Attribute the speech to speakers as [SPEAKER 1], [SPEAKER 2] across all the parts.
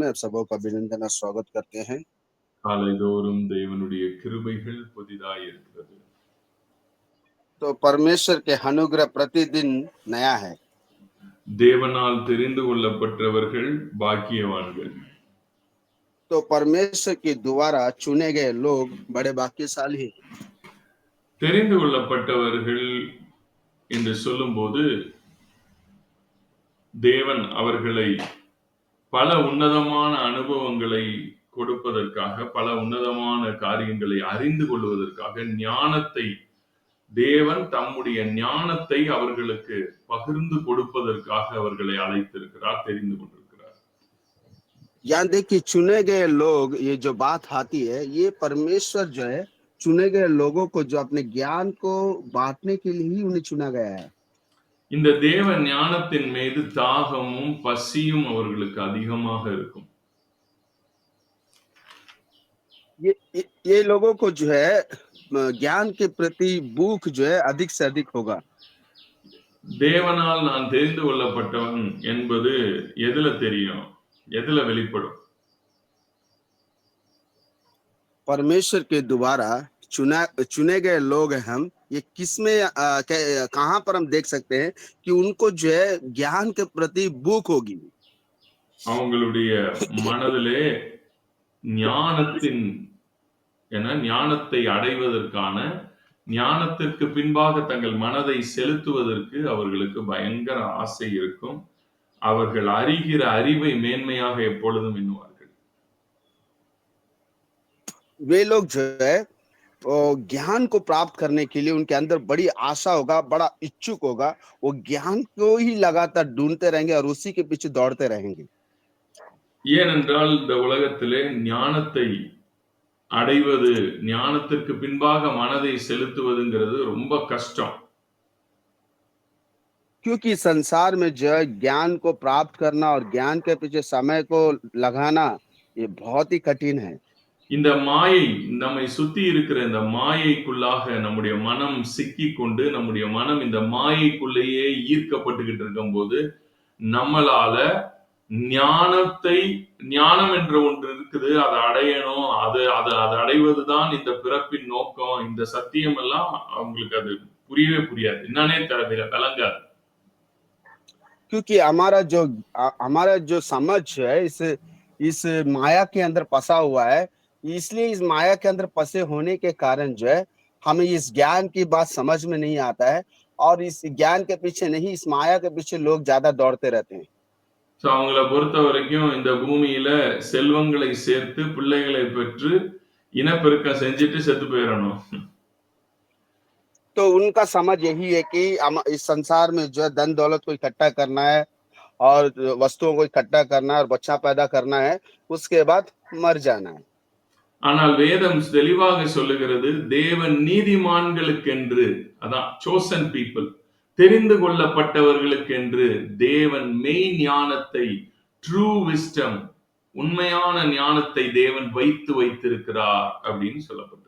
[SPEAKER 1] में आप सबों का अभिनंदन और स्वागत करते हैं
[SPEAKER 2] காலைதோறும் தேவனுடைய கிருபைகள் புதிதாய் இருக்கிறது
[SPEAKER 1] तो परमेश्वर के अनुग्रह प्रतिदिन नया है
[SPEAKER 2] தேவனால் தெரிந்து கொள்ளப்பட்டவர்கள் பாக்கியவான்கள்
[SPEAKER 1] तो परमेश्वर के द्वारा चुने गए लोग बड़े भाग्यशाली हैं
[SPEAKER 2] தெரிந்து கொள்ளப்பட்டவர்கள் என்று சொல்லும்போது தேவன் அவர்களை பல உன்னதமான அனுபவங்களை கொடுப்பதற்காக பல உன்னதமான காரியங்களை அறிந்து கொள்வதற்காக ஞானத்தை தேவன் தம்முடைய ஞானத்தை அவர்களுக்கு பகிர்ந்து கொடுப்பதற்காக அவர்களை அழைத்திருக்கிறார் தெரிந்து கொண்டிருக்கிறார்
[SPEAKER 1] यहाँ देखिए चुने गए लोग ये जो बात आती है ये परमेश्वर जो है चुने गए लोगों को जो अपने ज्ञान को बांटने के लिए ही उन्हें चुना गया है
[SPEAKER 2] இந்த தேவ ஞானத்தின் மீது தாகமும் பசியும் அவர்களுக்கு அதிகமாக இருக்கும்
[SPEAKER 1] ये ये, ये लोगों को जो है अ, ज्ञान के प्रति भूख जो है अधिक से अधिक होगा
[SPEAKER 2] தேவனால் நான் தெரிந்து கொள்ளப்பட்டவன் என்பது எதுல தெரியும் எதுல வெளிப்படும்
[SPEAKER 1] परमेश्वर के द्वारा चुना चुने गए लोग हैं हम ये किसमें अ, कै- कहाँ पर हम देख सकते हैं कि उनको जो है ज्ञान के प्रति भूख होगी
[SPEAKER 2] அவங்களுடைய மனதிலே ஞானத்தின் என ஞானத்தை அடைவதற்கான ஞானத்திற்கு பின்பாக தங்கள் மனதை செலுத்துவதற்கு அவர்களுக்கு பயங்கர ஆசை இருக்கும் அவர்கள் அறிகிற அறிவை மேன்மையாக எப்பொழுதும் எண்ணுவார்கள்
[SPEAKER 1] वे लोग जो है वो ज्ञान को प्राप्त करने के लिए उनके अंदर बड़ी आशा होगा बड़ा इच्छुक होगा वो ज्ञान को ही लगातार ढूंढते रहेंगे और उसी के पीछे दौड़ते रहेंगे
[SPEAKER 2] ஏனென்றால் இந்த உலகத்திலே ஞானத்தை அடைவது ஞானத்திற்கு பின்பாக மனதை செலுத்துவதுங்கிறது ரொம்ப கஷ்டம்
[SPEAKER 1] क्योंकि संसार में जो है ज्ञान को प्राप्त करना और ज्ञान के पीछे समय को लगाना ये बहुत ही कठिन है
[SPEAKER 2] இந்த மாயை நம்மை சுத்தி இருக்கிற இந்த மாயைக்குள்ளாக நம்முடைய மனம் சிக்கி கொண்டு நம்முடைய மனம் இந்த மாயைக்குள்ளேயே ஈர்க்கப்பட்டுக்கிட்டு இருக்கும்போது நம்மளால ஞானத்தை ஞானம் என்ற ஒன்று இருக்குது அதை அடையணும் அது அது அதை அடைவதுதான் இந்த பிறப்பின் நோக்கம் இந்த சத்தியம் எல்லாம் அவங்களுக்கு அது புரியவே புரியாது என்னன்னே தெரியல விளங்காது
[SPEAKER 1] क्योंकि हमारा जो आ- हमारा जो समझ है इस इस माया के अंदर फंसा हुआ है इसलिए इस माया के अंदर फंसे होने के कारण जो है हमें इस ज्ञान की बात समझ में नहीं आता है और इस ज्ञान के पीछे नहीं इस माया के पीछे लोग ज्यादा दौड़ते रहते हैं
[SPEAKER 2] ஸோ அவங்கள பொறுத்த வரைக்கும் இந்த பூமியில செல்வங்களை சேர்த்து பிள்ளைகளை பெற்று இனப்பெருக்கம் செஞ்சுட்டு செத்து போயிடணும்
[SPEAKER 1] तो उनका समझ यही है कि हम इस संसार में जो है धन दौलत को इकट्ठा करना है और वस्तुओं को इकट्ठा करना है और बच्चा पैदा करना है उसके बाद मर जाना है
[SPEAKER 2] ஆனால் வேதம் தெளிவாக சொல்லுகிறது தேவன் நீதிமான்களுக்கென்று அதான் சோசன் பீப்புள் தெரிந்து கொள்ளப்பட்டவர்களுக்கென்று தேவன் மெய் ஞானத்தை ட்ரூ விஸ்டம் உண்மையான ஞானத்தை தேவன் வைத்து வைத்திருக்கிறார் அப்படின்னு சொல்லப்பட்டிருக்கு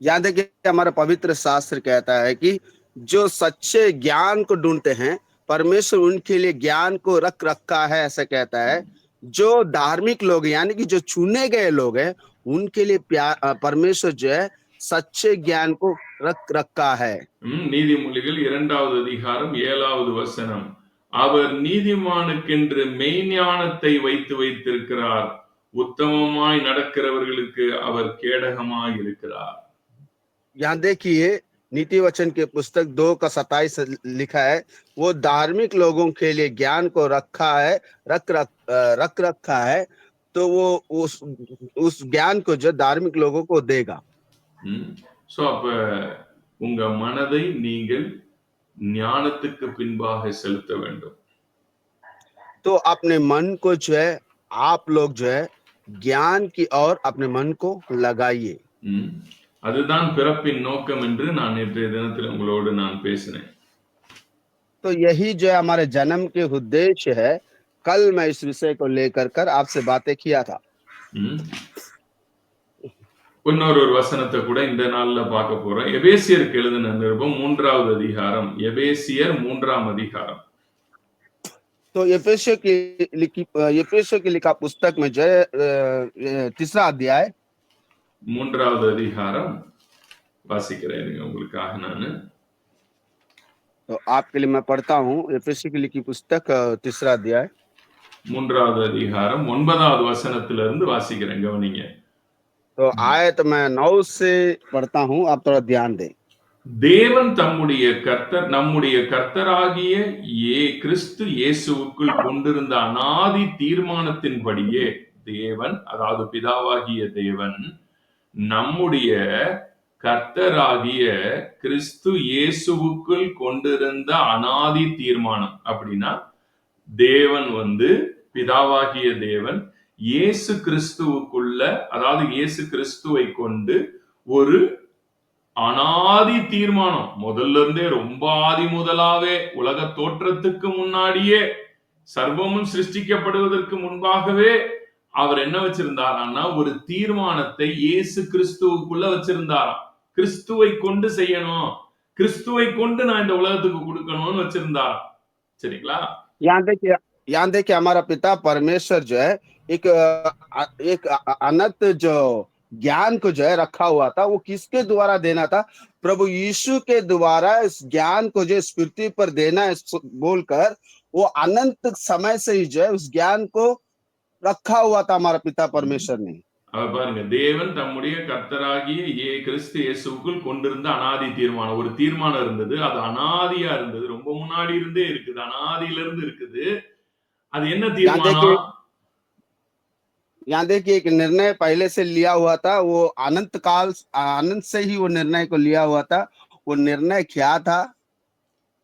[SPEAKER 1] यहाँ देखिए हमारा पवित्र शास्त्र कहता है कि जो सच्चे ज्ञान को ढूंढते हैं परमेश्वर उनके लिए ज्ञान को रख रखा है ऐसा कहता है जो धार्मिक लोग हैं, यानी कि जो चुने गए लोग हैं उनके लिए प्यार अ, परमेश्वर जो है सच्चे ज्ञान को रख रखा है
[SPEAKER 2] ம், நீதிமொழிகள் இரண்டாவது அதிகாரம் ஏழாவது வசனம் அவர் நீதிமானுக்கென்று மெய்ஞானத்தை வைத்து வைத்திருக்கிறார் உத்தமமாய் நடக்கிறவர்களுக்கு அவர் கேடகமாய் இருக்கிறார்
[SPEAKER 1] यहाँ देखिए नीति वचन के पुस्तक दो का सताइस लिखा है वो धार्मिक लोगों के लिए ज्ञान को रखा है रख रख अ, रख रखा है तो वो उस उस ज्ञान को जो धार्मिक लोगों को देगा
[SPEAKER 2] ஸோ அப்ப உங்க மனதை நீங்கள் ஞானத்துக்கு பின்பாக செலுத்த வேண்டும்
[SPEAKER 1] तो अपने मन को जो है आप लोग जो है ज्ञान की ओर अपने मन को लगाइए
[SPEAKER 2] ம். அதுதான் பிறப்பின் நோக்கம் என்று நான் நேற்றைய தினத்தில் உங்களோடு நான் பேசினேன்
[SPEAKER 1] तो यही जो है हमारे जन्म के उद्देश्य है कल मैं इस विषय को लेकर कर आपसे बातें किया था
[SPEAKER 2] ம். இன்னொரு ஒரு வசனத்தை கூட இந்த நாள்ல பார்க்க போறோம் எபேசியருக்கு எழுதின நிருபம் மூன்றாவது அதிகாரம் எபேசியர் மூன்றாம் அதிகாரம்
[SPEAKER 1] तो एफेसियो की लिखी एफेसियो की लिखा पुस्तक में जो है अ, अ, तीसरा अध्याय
[SPEAKER 2] மூன்றாவது அதிகாரம் வாசிக்கிறேன் இருங்க உங்களுக்காக நான்
[SPEAKER 1] तो आपके लिए मैं पढ़ता हूँ एफेसियो की लिखी पुस्तक अ, तीसरा अध्याय
[SPEAKER 2] மூன்றாவது அதிகாரம் ஒன்பதாவது வசனத்திலிருந்து வாசிக்கிறேன் கவனிங்க
[SPEAKER 1] तो आयत मैं नौ से पढ़ता हूँ आप थोड़ा ध्यान दें
[SPEAKER 2] தேவன் தம்முடைய கர்த்தர் நம்முடைய கர்த்தராகிய ஏ கிறிஸ்து இயேசுவுக்குள் கொண்டிருந்த அனாதி தீர்மானத்தின்படியே தேவன் அதாவது பிதாவாகிய தேவன் நம்முடைய கர்த்தராகிய கிறிஸ்து இயேசுவுக்குள் கொண்டிருந்த அனாதி தீர்மானம். அப்படின்னா தேவன் வந்து பிதாவாகிய தேவன் இயேசு கிறிஸ்துவுக்குள்ள அதாவது இயேசு கிறிஸ்துவை கொண்டு ஒரு அனாதி தீர்மானம். முதல்ல இருந்தே ரொம்ப ஆதி முதலாவே உலக தோற்றத்துக்கு முன்னாடியே சர்வமும் சிருஷ்டிக்கப்படுவதற்கு முன்பாகவே அவர் என்ன வச்சிருந்தாராம்னா ஒரு தீர்மானத்தை இயேசு கிறிஸ்துவுக்குள்ள வச்சிருந்தாராம் கிறிஸ்துவை கொண்டு செய்யணும் கிறிஸ்துவை கொண்டு நான் இந்த உலகத்துக்கு கொடுக்கணும்னு வச்சிருந்தாராம் சரிங்களா
[SPEAKER 1] यहाँ देखिए यहाँ देखिए हमारा पिता परमेश्वर जो है एक अ, एक अ- अनंत जो ज्ञान को जो है रखा हुआ था वो किसके द्वारा देना था प्रभु यीशु के द्वारा इस ज्ञान को जो इस पृथ्वी पर देना है सो- बोलकर वो अनंत समय से ही जो है उस ज्ञान को रखा हुआ था हमारा पिता परमेश्वर ने
[SPEAKER 2] அவர் பாருங்க தேவன் தம்முடைய கர்த்தராகிய ஏ கிறிஸ்து இயேசுக்குள் கொண்டிருந்த அனாதி தீர்மானம் ஒரு தீர்மானம் இருந்தது அது அனாதியா இருந்தது ரொம்ப முன்னாடி இருந்தே இருக்குது அனாதியில இருந்து இருக்குது அது என்ன தீர்மானம்
[SPEAKER 1] यहाँ देखिए एक निर्णय पहले से लिया हुआ था वो अनंत काल अनंत से ही वो निर्णय को लिया हुआ था वो निर्णय क्या था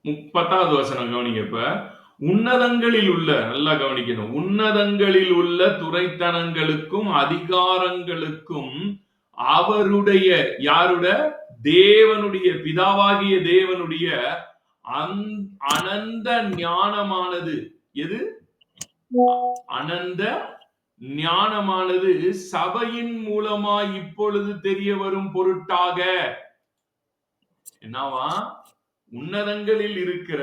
[SPEAKER 2] முப்பத்தாவது வசனம் கவனிங்க இப்ப உன்னதங்களில் உள்ள நல்லா கவனிக்கணும். உன்னதங்களில் உள்ள துறைத்தனங்களுக்கும் அதிகாரங்களுக்கும் அவருடைய யாருட? தேவனுடைய பிதாவாகிய தேவனுடைய அனந்த ஞானமானது. எது? அனந்த ஞானமானது. சபையின் மூலமாய் இப்பொழுது தெரிய வரும் பொருட்டாக. என்னவா? உன்னதங்களில் இருக்கிற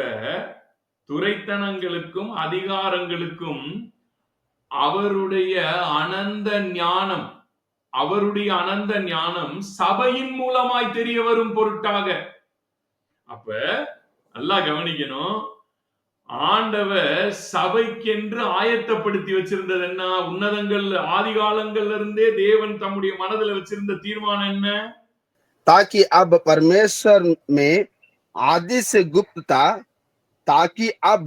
[SPEAKER 2] துரைத்தனங்களுக்கும் அதிகாரங்களுக்கும் அவருடைய அனந்த ஞானம் அவருடைய அனந்த ஞானம் சபையின் மூலமாய் தெரிய வரும் பொருட்டாக அப்ப நல்லா கவனிக்கணும் ஆண்டவர் சபைக்கென்று ஆயத்தப்படுத்தி வச்சிருந்தது என்ன உன்னதங்கள் ஆதி காலங்கள்ல இருந்தே தேவன் தம்முடைய மனதுல வச்சிருந்த தீர்மானம் என்ன
[SPEAKER 1] ताकि अब परमेश्वर में आदि से गुप्त था ताकि अब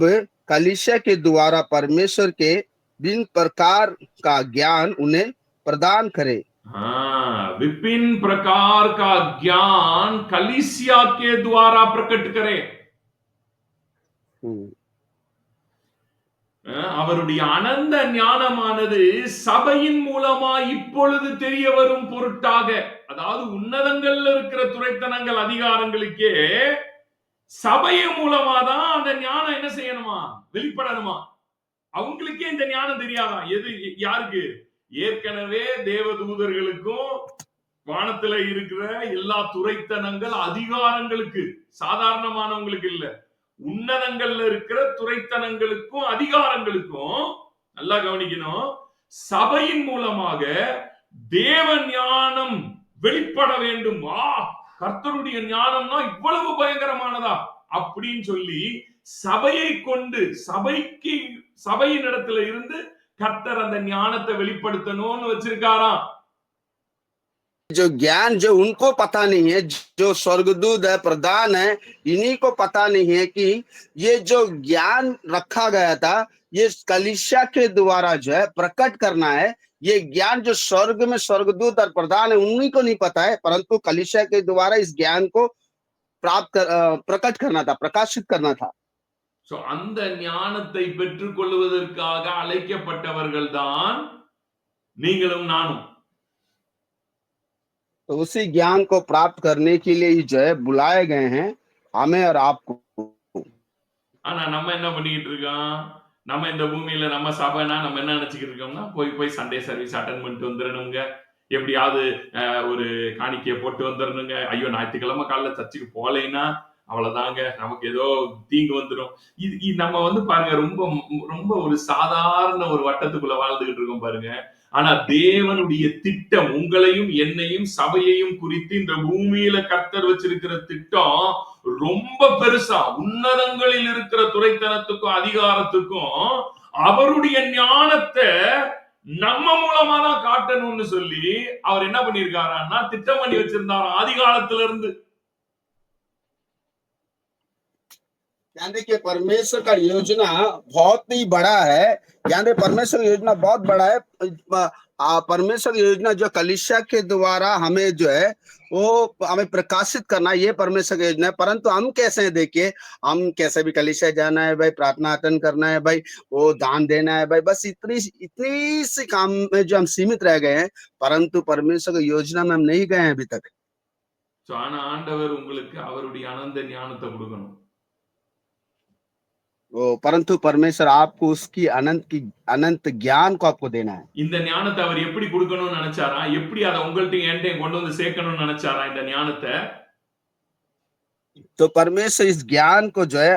[SPEAKER 1] कलिशा के द्वारा परमेश्वर के विभिन्न प्रकार का ज्ञान उन्हें प्रदान करे
[SPEAKER 2] हाँ विपिन प्रकार का ज्ञान कलिसिया के द्वारा प्रकट करे
[SPEAKER 1] हम्म।
[SPEAKER 2] அஹ் அவருடைய அனந்த ஞானமானது சபையின் மூலமா இப்பொழுது தெரிய வரும் பொருட்டாக அதாவது உன்னதங்கள்ல இருக்கிற துறைத்தனங்கள் அதிகாரங்களுக்கே சபையின் மூலமா தான் அந்த ஞானம் என்ன செய்யணுமா? வெளிப்படணுமா? அவங்களுக்கே இந்த ஞானம் தெரியாதான் எது யாருக்கு? ஏற்கனவே தேவதூதர்களுக்கும் வானத்துல இருக்கிற எல்லா துறைத்தனங்கள் அதிகாரங்களுக்கு சாதாரணமானவங்களுக்கு இல்ல. உன்னதங்கள்ல இருக்கிற துறைத்தனங்களுக்கும் அதிகாரங்களுக்கும் நல்லா கவனிக்கணும். சபையின் மூலமாக தேவ ஞானம் வெளிப்பட வேண்டும். ஆ கர்த்தருடைய ஞானம்னா இவ்வளவு பயங்கரமானதா அப்படின்னு சொல்லி சபையை கொண்டு சபைக்கு சபையின் இடத்துல இருந்து கர்த்தர் அந்த ஞானத்தை வெளிப்படுத்தணும்னு வச்சிருக்காராம்
[SPEAKER 1] जो ज्ञान जो उनको पता नहीं है जो स्वर्गदूत है प्रधान है इन्हीं को पता नहीं है कि ये जो ज्ञान रखा गया था ये कलिशा के द्वारा जो है प्रकट करना है ये ज्ञान जो स्वर्ग में स्वर्गदूत और प्रधान है उन्हीं को नहीं पता है परंतु कलिशा के द्वारा इस ज्ञान को प्राप्त कर, अ, प्रकट करना था प्रकाशित करना था
[SPEAKER 2] சோ அந்த ஞானத்தை பெற்றுக் கொள்வதற்காக அழைக்கப்பட்டவர்கள் தான் நீங்களும் நானும்
[SPEAKER 1] तो उसी ज्ञान को प्राप्त करने के लिए ही जो है बुलाए गए हैं हमें और आपको
[SPEAKER 2] ஆனா நம்ம என்ன பண்ணிக்கிட்டு இருக்கோம் நம்ம இந்த பூமியில நம்ம சபைனா நம்ம என்ன நினைச்சுக்கிட்டு இருக்கோம்னா போய் போய் சண்டே சர்வீஸ் அட்டன் பண்ணிட்டு வந்துடணுங்க எப்படியாவது ஒரு காணிக்கையை போட்டு வந்துடணுங்க ஐயோ ஞாயிற்றுக்கிழமை காலைல சர்ச்சுக்கு போகலைன்னா அவ்வளவுதாங்க. நமக்கு ஏதோ தீங்கு வந்துடும் இது இது நம்ம வந்து பாருங்க ரொம்ப ரொம்ப ஒரு சாதாரண ஒரு வட்டத்துக்குள்ள வாழ்ந்துகிட்டு இருக்கோம் பாருங்க. ஆனா தேவனுடைய திட்டம் உங்களையும் என்னையும் சபையையும் குறித்து இந்த பூமியில கர்த்தர் வச்சிருக்கிற திட்டம் ரொம்ப பெருசா உன்னதங்களில் இருக்கிற துறைத்தனத்துக்கும் அதிகாரத்துக்கும் அவருடைய ஞானத்தை நம்ம மூலமா தான் காட்டணும்னு சொல்லி அவர் என்ன பண்ணிருக்காருன்னா திட்டம் பண்ணி வச்சிருந்தாராம். ஆதி காலத்துல இருந்து
[SPEAKER 1] यानी देखिए परमेश्वर का योजना बहुत ही बड़ा है। यानी परमेश्वर की योजना बहुत बड़ा है। परमेश्वर की योजना जो कलिशा के द्वारा हमें जो है, वो हमें प्रकाशित करना, ये परमेश्वर की योजना है। परंतु हम कैसे हैं? देखिए, हम कैसे भी कलिशा जाना है भाई, प्रार्थना अटन करना है भाई, वो दान देना है भाई, बस इतनी इतनी सी काम में जो हम सीमित रह गए हैं, परंतु परमेश्वर की योजना में हम नहीं गए हैं अभी तक। परंतु परमेश्वर आपको उसकी अनंत की अनंत ज्ञान को आपको देना है
[SPEAKER 2] இந்த ஞானத்தை அவர் எப்படி கொடுக்கணும்னு நினைச்சாரா எப்படி அதை உங்கள்ட்டையும் என்கிட்டயும் கொண்டு வந்து சேர்க்கணும்னு நினைச்சாரா இந்த ஞானத்தை
[SPEAKER 1] तो परमेश्वर इस ज्ञान को जो है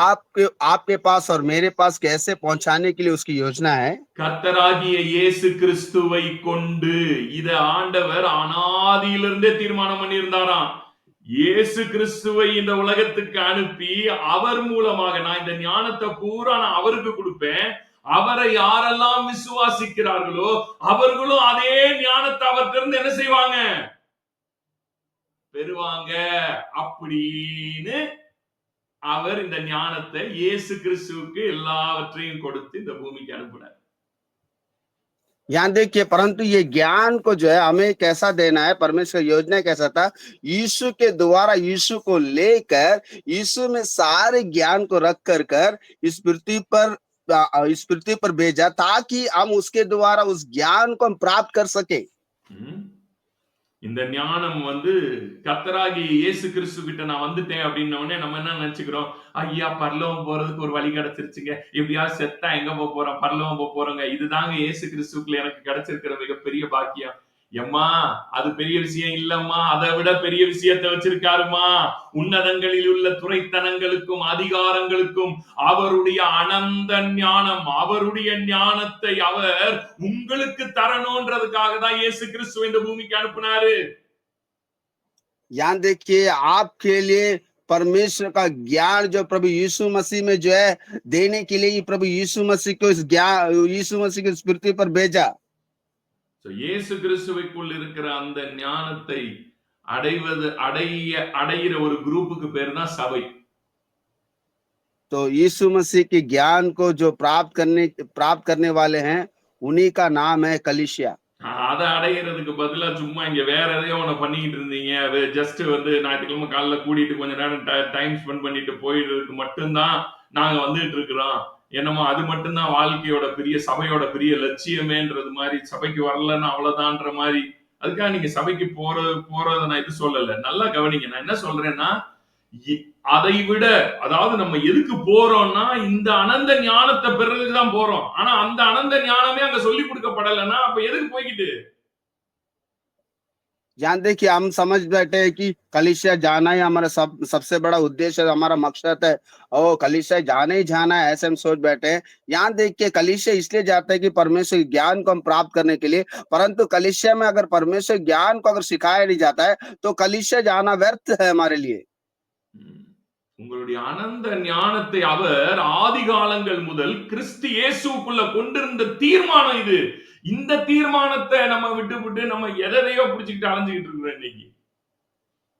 [SPEAKER 1] आपके आपके पास और मेरे पास कैसे पहुंचाने के लिए उसकी योजना है
[SPEAKER 2] கர்த்தராகிய இயேசு கிறிஸ்துவை கொண்டு இத ஆண்டவர் அனாதியிலிருந்தே தீர்மானம் பண்ணியிருந்தாராம் இயேசு கிறிஸ்துவை இந்த உலகத்துக்கு அனுப்பி அவர் மூலமாக நான் இந்த ஞானத்தை பூரா நான் அவருக்கு கொடுப்பேன். அவரை யாரெல்லாம் விசுவாசிக்கிறார்களோ அவர்களும் அதே ஞானத்தை அவர்கிட்ட இருந்து என்ன செய்வாங்க? பெறுவாங்க. அப்படின்னு அவர் இந்த ஞானத்தை இயேசு கிறிஸ்துவுக்கு எல்லாவற்றையும் கொடுத்து இந்த பூமிக்கு அனுப்புனார்.
[SPEAKER 1] यहाँ देखिए, परंतु ये ज्ञान को जो है हमें कैसा देना है? परमेश्वर योजना कैसा था? यीशु के द्वारा यीशु को लेकर, यीशु में सारे ज्ञान को रख कर कर इस पृथ्वी पर इस पृथ्वी पर भेजा ताकि हम उसके द्वारा उस ज्ञान को हम प्राप्त कर सके।
[SPEAKER 2] ம். இந்த ஞானம் வந்து கத்தராகி இயேசு கிறிஸ்து கிட்ட நான் வந்துட்டேன் அப்படின்ன உடனே நம்ம என்ன நினைச்சுக்கிறோம்? ஐயா பரலவம் போறதுக்கு ஒரு வழி கிடைச்சிருச்சுங்க. இப்படியா செத்தா எங்க போக போறோம்? பரலவம் போக போறோங்க. இதுதாங்க இயேசு கிறிஸ்துக்குள்ள எனக்கு கிடைச்சிருக்கிற மிகப்பெரிய பாக்கியம். எம்மா அது பெரிய விஷயம் இல்லம்மா அதை விட பெரிய விஷயத்தை வச்சிருக்காருமா உன்னதங்களில் உள்ள துறைத்தனங்களுக்கும் அதிகாரங்களுக்கும் அவருடைய அனந்த ஞானம் அவருடைய ஞானத்தை அவர் உங்களுக்கு தரணும்ன்றதுக்காக தான் இயேசு கிறிஸ்துவ இந்த பூமிக்கு அனுப்புனாரு
[SPEAKER 1] यहाँ देखिए आपके लिए परमेश्वर का ज्ञान जो प्रभु यीशु मसीह में जो है देने के लिए ही प्रभु यीशु मसीह को इस ज्ञान यीशु मसीह को इस पृथ्वी पर भेजा
[SPEAKER 2] So, இயேசு கிறிஸ்துவைக்குள் இருக்கிற அந்த ஞானத்தை அடைவது அடைய அடையிற ஒரு குரூப்புக்கு பேர் தான் சபை
[SPEAKER 1] तो यीशु मसीह के ज्ञान को जो प्राप्त करने प्राप्त करने वाले हैं उन्हीं का नाम है कलिशिया
[SPEAKER 2] அதை அடையிறதுக்கு பதிலா சும்மா இங்க வேற எதையோ ஒண்ணு பண்ணிக்கிட்டு இருந்தீங்க ஜஸ்ட் வந்து ஞாயிற்றுக்கிழமை காலைல கூட்டிட்டு கொஞ்ச நேரம் டைம் ஸ்பெண்ட் பண்ணிட்டு போயிடுறதுக்கு மட்டும்தான் நாங்க வந்துட்டு இருக்கிறோம் என்னமோ அது மட்டும்தான் வாழ்க்கையோட பெரிய சபையோட பெரிய லட்சியமேன்றது மாதிரி சபைக்கு வரலன்னு அவ்வளவுதான்ற மாதிரி. அதுக்காக நீங்க சபைக்கு போற போறத நான் இது சொல்லல. நல்லா கவனிங்க. நான் என்ன சொல்றேன்னா இ- அதை விட அதாவது நம்ம எதுக்கு போறோம்னா இந்த அனந்த ஞானத்தை பெறதுக்கு தான் போறோம். ஆனா அந்த அனந்த ஞானமே அங்க சொல்லி கொடுக்கப்படலைன்னா அப்ப எதுக்கு போய்கிட்டு
[SPEAKER 1] जान देखिए हम समझ बैठे हैं कि कलिशिया जाना ही हमारा सब सबसे बड़ा उद्देश्य है हमारा मकसद है ओ कलिशिया जाना ही जाना है ऐसे हम सोच बैठे हैं यहाँ देखिए कलिशिया इसलिए जाता है कि परमेश्वर के ज्ञान को हम प्राप्त करने के लिए परंतु कलिशिया में अगर परमेश्वर के ज्ञान को अगर सिखाया नहीं जाता है तो कलिशिया जाना व्यर्थ है हमारे लिए
[SPEAKER 2] ம். உங்களுடைய அனந்த ஞானத்தை அவர் ஆதி காலங்கள் முதல் கிறிஸ்து இயேசுக்குள்ள கொண்டிருந்த தீர்மானம் இது இந்த தீர்மானத்தை நம்ம விட்டு விட்டு நம்ம எதையோ பிடிச்சிக்கிட்டு அலைஞ்சுக்கிட்டு இருக்கிறோம் இன்னைக்கு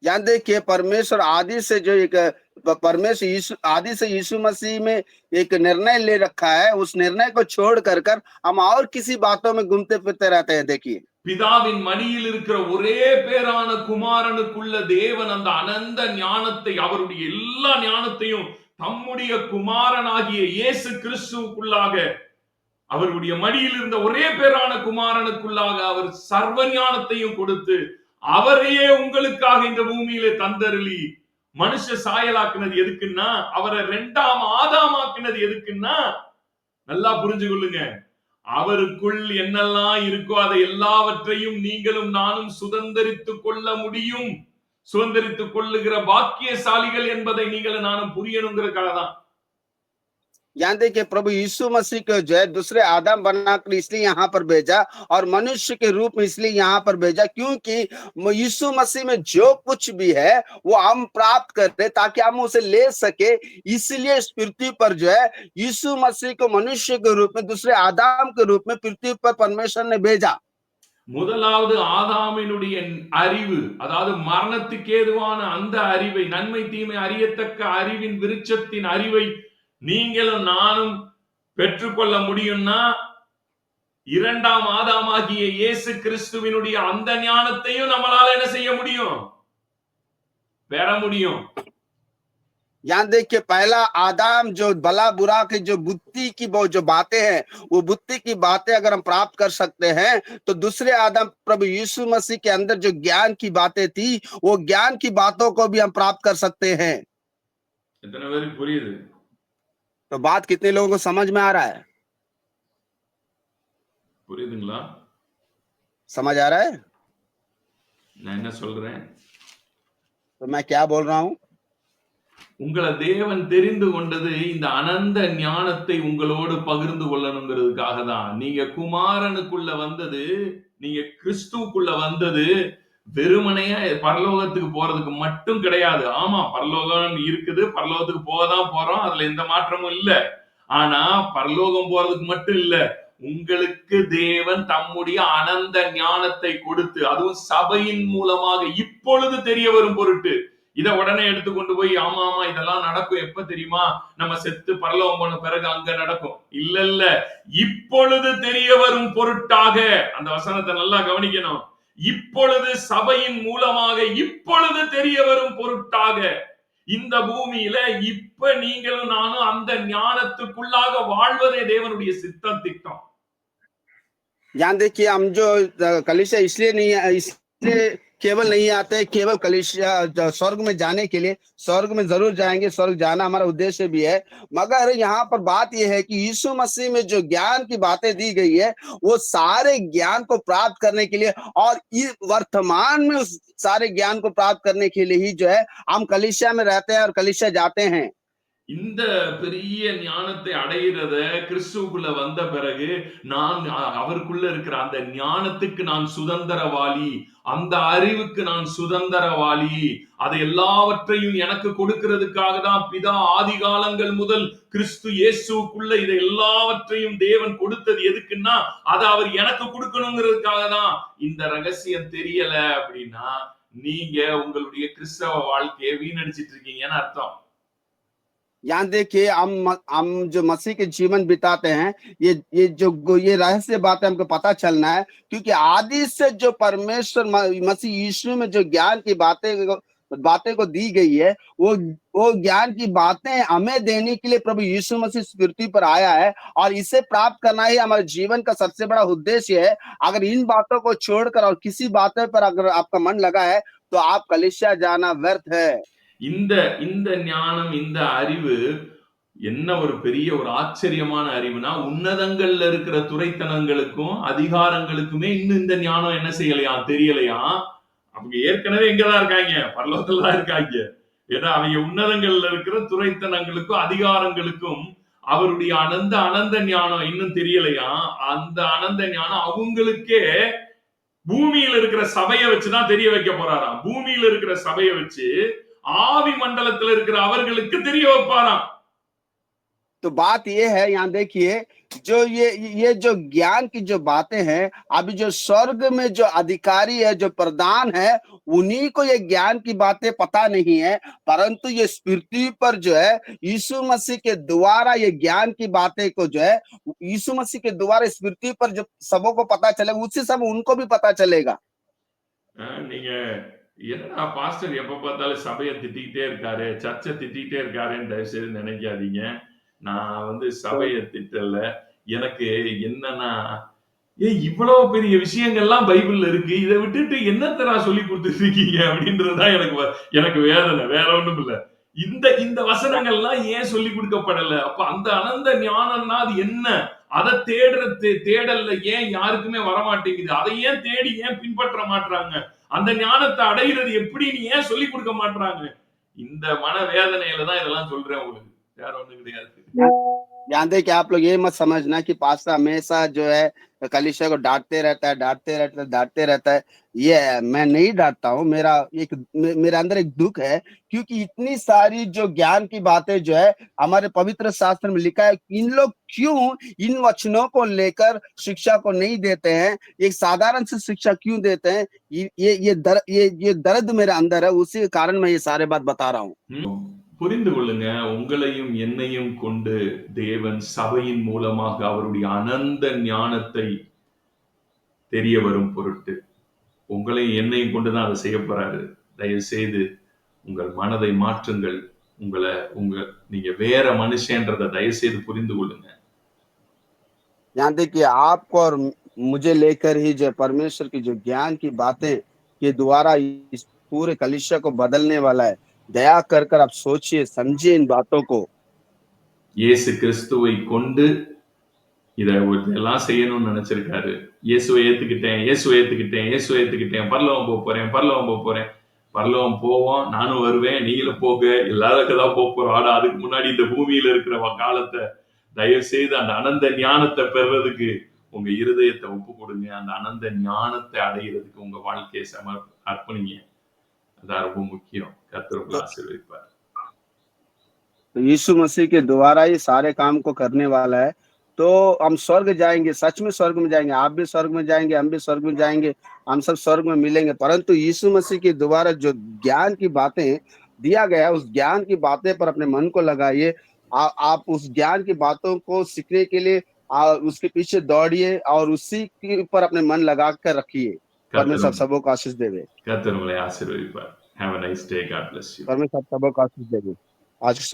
[SPEAKER 1] यहाँ देखिए परमेश्वर आदि से जो एक प- परमेश्वर यीशु आदि से यीशु मसीह में एक निर्णय ले रखा है उस निर्णय को छोड़ कर कर हम और किसी बातों में घूमते फिरते रहते हैं देखिए
[SPEAKER 2] பிதாவின் மடியில் இருக்கிற ஒரே பேரான குமாரனுக்குள்ள தேவன் அந்த அனந்த ஞானத்தை அவருடைய எல்லா ஞானத்தையும் தம்முடைய குமாரனாகிய இயேசு கிறிஸ்துவுக்குள்ளாக அவருடைய மடியில் இருந்த ஒரே பேரான குமாரனுக்குள்ளாக அவர் சர்வ ஞானத்தையும் கொடுத்து அவரையே உங்களுக்காக இந்த பூமியில தந்தருளி. மனுஷ சாயலாக்குனது எதுக்குன்னா அவரை ரெண்டாம் ஆதாமாக்குனது எதுக்குன்னா நல்லா புரிஞ்சு கொள்ளுங்க. அவருக்குள் என்னெல்லாம் இருக்கோ அதை எல்லாவற்றையும் நீங்களும் நானும் சுதந்தரித்துக் கொள்ள முடியும். சுதந்திரித்துக் கொள்ளுகிற பாக்கியசாலிகள் என்பதை நீங்கள் நானும் புரியணுங்கிறதுக்காக தான்
[SPEAKER 1] यहाँ देखिए प्रभु यीशु मसीह को जो है दूसरे आदम बनाकर इसलिए यहाँ पर भेजा और मनुष्य के रूप में इसलिए यहाँ पर भेजा क्योंकि म- यीशु मसीह में जो कुछ भी है वो हम प्राप्त करते ताकि हम उसे ले सके इसलिए इस पृथ्वी पर जो है यीशु मसीह को मनुष्य के रूप में दूसरे आदम के रूप में पृथ्वी पर परमेश्वर ने भेजा
[SPEAKER 2] முதலாவது ஆதாமினுடைய அறிவு அதாவது மரணத்துக்கு ஏதுவான அந்த அறிவை நன்மை தீமை அறியத்தக்க அறிவின் விருட்சத்தின் அறிவை நீங்களும் நானும் பெற்றுக்கொள்ள முடியும்னா இரண்டாம் ஆதாமாகிய இயேசு கிறிஸ்துவினுடைய அந்த ஞானத்தையும் நம்மளால என்ன செய்ய முடியும் பெற முடியும்
[SPEAKER 1] यहाँ देखिए पहला आदाम जो भला बुरा की जो बुद्धि की वो जो बातें हैं वो बुद्धि की बातें अगर हम प्राप्त कर सकते हैं तो दूसरे आदम प्रभु यीशु मसीह के अंदर जो ज्ञान की बातें थी वो ज्ञान की बातों को भी हम प्राप्त कर सकते हैं
[SPEAKER 2] எத்தனை பேருக்கு புரியுது
[SPEAKER 1] तो बात कितने लोगों को समझ में आ रहा है
[SPEAKER 2] புரியுதுங்களா
[SPEAKER 1] समझ आ रहा है
[SPEAKER 2] நான் என்ன சொல்றேன்
[SPEAKER 1] तो मैं क्या बोल रहा हूँ
[SPEAKER 2] உங்களை தேவன் தெரிந்து கொண்டது இந்த அனந்த ஞானத்தை உங்களோடு பகிர்ந்து கொள்ளணுங்கிறதுக்காக தான் நீங்க குமாரனுக்குள்ள வந்தது நீங்க கிறிஸ்துவுக்குள்ள வந்தது வெறுமனையா பரலோகத்துக்கு போறதுக்கு மட்டும் கிடையாது. ஆமா பரலோகம் இருக்குது. பரலோகத்துக்கு போக தான் போறோம். அதுல எந்த மாற்றமும் இல்ல. ஆனா பரலோகம் போறதுக்கு மட்டும் இல்ல. உங்களுக்கு தேவன் தம்முடைய அனந்த ஞானத்தை கொடுத்து அதுவும் சபையின் மூலமாக இப்பொழுது தெரிய வரும் பொருட்டு இத உடனே எடுத்து கொண்டு போய் ஆமா ஆமா இதெல்லாம் நடக்கும். எப்ப தெரியுமா? நம்ம செத்து பரலோகம் போன பிறகு அங்க நடக்கும். இல்ல இல்ல இப்பொழுது தெரிய வரும் பொருட்டாக அந்த வசனத்தை நல்லா கவனிக்கணும். இப்பொழுது சபையின் மூலமாக இப்பொழுது தெரிய வரும் பொருட்டாக இந்த பூமியில இப்ப நீங்களும் நானும் அந்த ஞானத்துக்குள்ளாக வாழ்வதே தேவனுடைய சித்தம் திட்டம்
[SPEAKER 1] यहाँ देखिए हम जो अ, कलिसिया इसलिए नहीं इसलिए केवल नहीं आते, केवल जो, स्वर्ग में जाने के लिए, स्वर्ग में ज़रूर जाएँगे, स्वर्ग जाना हमारा उद्देश्य भी है। मगर यहाँ पर बात यह है कि यीशु मसीह में जो ज्ञान की बातें दी गई है, वो सारे ज्ञान को प्राप्त करने के लिए और वर्तमान में उस सारे ज्ञान को प्राप्त करने के लिए ही जो है, हम कलिसिया में रहते हैं और कलिसिया जाते हैं।
[SPEAKER 2] இந்த பெரிய ஞானத்தை அடையிறத கிறிஸ்துக்குள்ள வந்த பிறகு நான் அவருக்குள்ள இருக்கிற அந்த ஞானத்துக்கு நான் சுதந்திரவாளி அந்த அறிவுக்கு நான் சுதந்திரவாளி அதை எல்லாவற்றையும் எனக்கு கொடுக்கிறதுக்காக தான் பிதா ஆதி காலங்கள் முதல் கிறிஸ்து இயேசுக்குள்ள இதை எல்லாவற்றையும் தேவன் கொடுத்தது எதுக்குன்னா அதை அவர் எனக்கு கொடுக்கணுங்கிறதுக்காக தான். இந்த ரகசியம் தெரியல அப்படின்னா நீங்க உங்களுடைய கிறிஸ்தவ வாழ்க்கையை வீணடிச்சிட்டு இருக்கீங்கன்னு அர்த்தம்.
[SPEAKER 1] यहाँ देखिए, हम हम जो मसीह के जीवन बिताते हैं, ये ये जो ये रहस्य बातें हमको पता चलना है, क्योंकि आदि से जो परमेश्वर मसीह यीशु में जो ज्ञान की बातें बातें को दी गई है, वो वो ज्ञान की बातें हमें देने के लिए प्रभु यीशु मसीह पृथ्वी पर आया है, और इसे प्राप्त करना ही हमारे जीवन का सबसे बड़ा उद्देश्य है। अगर इन बातों को छोड़कर और किसी बातों पर अगर आपका मन लगा है तो आप कलिसिया जाना व्यर्थ है।
[SPEAKER 2] இந்த இந்த ஞானம் இந்த அறிவு என்ன ஒரு பெரிய ஒரு ஆச்சரியமான அறிவுனா உன்னதங்கள்ல இருக்கிற துறைத்தனங்களுக்கும் அதிகாரங்களுக்குமே இன்னும் இந்த ஞானம் என்ன செய்யலையா? தெரியலையா? அவங்க ஏற்கனவே எங்கதான் இருக்காங்க. பரலோகத்துல தான் இருக்காங்க. ஏன்னா அவங்க உன்னதங்கள்ல இருக்கிற துறைத்தனங்களுக்கும் அதிகாரங்களுக்கும் அவருடைய அனந்த அனந்த ஞானம் இன்னும் தெரியலையா? அந்த அனந்த ஞானம் அவங்களுக்கே பூமியில இருக்கிற சபையை வச்சுதான் தெரிய வைக்க போறாராம். பூமியில இருக்கிற சபையை வச்சு ஆவி மண்டலத்துல இருக்கிற அவர்களுக்கு தெரிய வைப்பாராம்
[SPEAKER 1] तो बात ये है यहाँ देखिए जो ये ये जो ज्ञान की जो बातें हैं अभी जो स्वर्ग में जो अधिकारी है जो प्रधान है उन्हीं को ये ज्ञान की बातें पता नहीं है परंतु ये इस पृथ्वी पर जो है यीशु मसीह के द्वारा ये ज्ञान की बातें को जो है यीशु मसीह के द्वारा इस पृथ्वी पर जो सबों को पता चलेगा उसी समय उनको भी पता चलेगा
[SPEAKER 2] அஹ் நீங்க என்னடா பாஸ்டர் எப்ப பார்த்தாலும் சபையை திட்டிக்கிட்டே இருக்காரு? சர்ச்சை திட்டிக்கிட்டே இருக்காருன்னு தயவு செய்து நினைக்காதீங்க. நான் வந்து சபையை திட்டல. எனக்கு என்னன்னா ஏ இவ்வளவு பெரிய விஷயங்கள்லாம் பைபிள்ல இருக்கு. இதை விட்டுட்டு என்னத்தரா சொல்லி கொடுத்துட்டு இருக்கீங்க அப்படின்றதுதான் எனக்கு வ- எனக்கு வேதனை. வேற ஒண்ணும் இல்ல. இந்த இந்த வசனங்கள்லாம் ஏன் சொல்லி கொடுக்கப்படல? அப்ப அந்த அனந்த ஞானம்னா அது என்ன? அதை தேடுற தேடல்ல ஏன் யாருக்குமே வரமாட்டேங்குது? அதை ஏன் தேடி ஏன் பின்பற்ற மாட்றாங்க? அந்த ஞானத்தை அடையிறது எப்படின்னு ஏன் சொல்லி கொடுக்க மாட்டாங்க இந்த மன வேதனையில தான் இதெல்லாம் சொல்றேன் உங்களுக்கு.
[SPEAKER 1] ध्यान दे कि आप लोग ये मत समझना कि पास्ता हमेशा जो है कलिशा को डांटते रहता है डांटते रहता है डांटते रहता है। ये मैं नहीं डांटता हूँ मेरा एक मेरे अंदर एक दुख है क्योंकि इतनी सारी जो ज्ञान की बातें जो है हमारे पवित्र शास्त्र में लिखा है इन लोग क्यों इन वचनों को लेकर शिक्षा को नहीं देते हैं? एक साधारण से शिक्षा क्यों देते हैं? ये ये दर, ये ये दर्द मेरे अंदर है उसी कारण मैं ये सारे बात बता रहा हूँ।
[SPEAKER 2] புரிந்து கொள்ளுங்க உங்களையும் என்னையும் கொண்டு தேவன் சபையின் மூலமாக அவருடைய அனந்த ஞானத்தை தெரிய வரும் பொருட்டு உங்களையும் என்னையும் கொண்டுதான் அதை செய்ய போறாரு தயவு செய்து உங்கள் மனதை மாற்றுங்கள் உங்களை உங்க நீங்க வேற மனுஷன்றதை தயவு செய்து புரிந்து கொள்ளுங்க
[SPEAKER 1] जानते कि आपको और मुझे लेकर ही जो परमेश्वर की जो ज्ञान की बातें के द्वारा इस पूरे कलिशा को बदलने वाला है दया कर कर आप सोचिए समझिए इन बातों को
[SPEAKER 2] இயேசு கிறிஸ்துவை கொண்டு இதை எல்லாம் செய்யணும்னு நினைச்சிருக்காரு இயேசுவை ஏத்துக்கிட்டேன் இயேசுவை ஏத்துக்கிட்டேன் இயேசுவை ஏத்துக்கிட்டேன் பரலவம் போக போறேன் பரலவம் போக போறேன் பரலவம் போவோம் நானும் வருவேன் நீங்களும் போக எல்லாருக்கும் தான் போக போறோம் ஆனா அதுக்கு முன்னாடி இந்த பூமியில இருக்கிற வ- காலத்தை தயவு செய்து அந்த அனந்த ஞானத்தை பெறுறதுக்கு உங்க இருதயத்தை ஒப்பு கொடுங்க அந்த அனந்த ஞானத்தை அடையிறதுக்கு உங்க வாழ்க்கையை சம அர்ப்பணிங்க हज़ारों को मुखियों का पर
[SPEAKER 1] तो यीशु मसीह के द्वारा ये सारे काम को करने वाला है। तो हम स्वर्ग जाएँगे सच में स्वर्ग में जाएँगे आप भी स्वर्ग में जाएँगे हम भी स्वर्ग में जाएँगे हम सब स्वर्ग में मिलेंगे। परंतु यीशु मसीह के द्वारा जो ज्ञान की बातें दिया गया उस ज्ञान की बातें पर अपने मन को लगाइए। आप उस ज्ञान की बातों को सीखने के लिए आ, उसके पीछे दौड़िए और उसी के ऊपर अपने मन लगा कर रखिए। परमेश्वर सबको आशीष देवे
[SPEAKER 2] ಕರ್ತನು ನಿಮ್ಮನ್ನು ಆಶೀರ್ವದಿಸುವನು have a nice day God bless you
[SPEAKER 1] परमेश्वर सबको आशीष देवे आज के